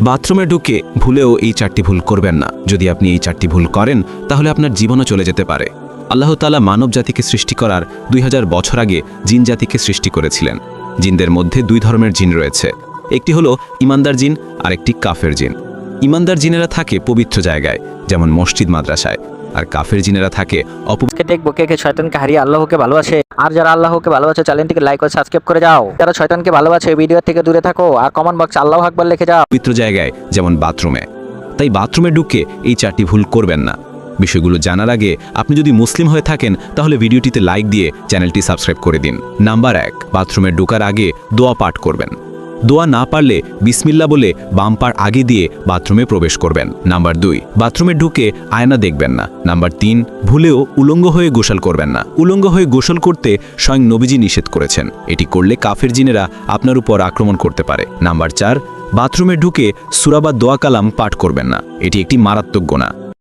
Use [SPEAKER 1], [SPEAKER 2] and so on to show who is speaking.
[SPEAKER 1] বাথরুমে ঢুকে ভুলেও এই চারটি ভুল করবেন না। যদি আপনি এই চারটি ভুল করেন, তাহলে আপনার জীবনও চলে যেতে পারে। আল্লাহ তালা মানব জাতিকে সৃষ্টি করার দুই হাজার বছর আগে জিন জাতিকে সৃষ্টি করেছিলেন। জিনদের মধ্যে দুই ধরনের জিন রয়েছে। একটি হলো ইমানদার জিন আর একটি কাফের জিন। ইমানদার জিনেরা থাকে পবিত্র জায়গায়, যেমন মসজিদ মাদ্রাসায়। আর কাফের জিনেরা থাকে অপ
[SPEAKER 2] আজকে দেখব কে কে শয়তানকে হারিয়ে আল্লাহকে ভালোবাসে। আর যারা আল্লাহকে ভালোবাসে চ্যানেলটিকে লাইক ও সাবস্ক্রাইব করে যাও। যারা শয়তানকে ভালোবাসে ভিডিও থেকে দূরে থাকো। আর কমেন্ট বক্সে আল্লাহ আকবার লিখে যাও।
[SPEAKER 1] পবিত্র জায়গায় যেমন বাথরুমে। তাই বাথরুমে ঢুকে এই চারটি ভুল করবেন না। বিষয়গুলো জানার আগে আপনি যদি মুসলিম হয়ে থাকেন তাহলে ভিডিওটিতে লাইক দিয়ে চ্যানেলটি সাবস্ক্রাইব করে দিন। নাম্বার এক বাথরুমে ঢোকার আগে দোয়া পাঠ করবেন। দোয়া না পারলে বিসমিল্লা বলে বাম পার আগে দিয়ে বাথরুমে প্রবেশ করবেন। নাম্বার দুই, বাথরুমে ঢুকে আয়না দেখবেন না। নাম্বার তিন, ভুলেও উলঙ্গ হয়ে গোসল করবেন না। উলঙ্গ হয়ে গোসল করতে স্বয়ং নবীজি নিষেধ করেছেন। এটি করলে কাফের জিনেরা আপনার উপর আক্রমণ করতে পারে। নাম্বার চার, বাথরুমে ঢুকে সুরাবা দোয়া কালাম পাঠ করবেন না। এটি একটি মারাত্মক গোনা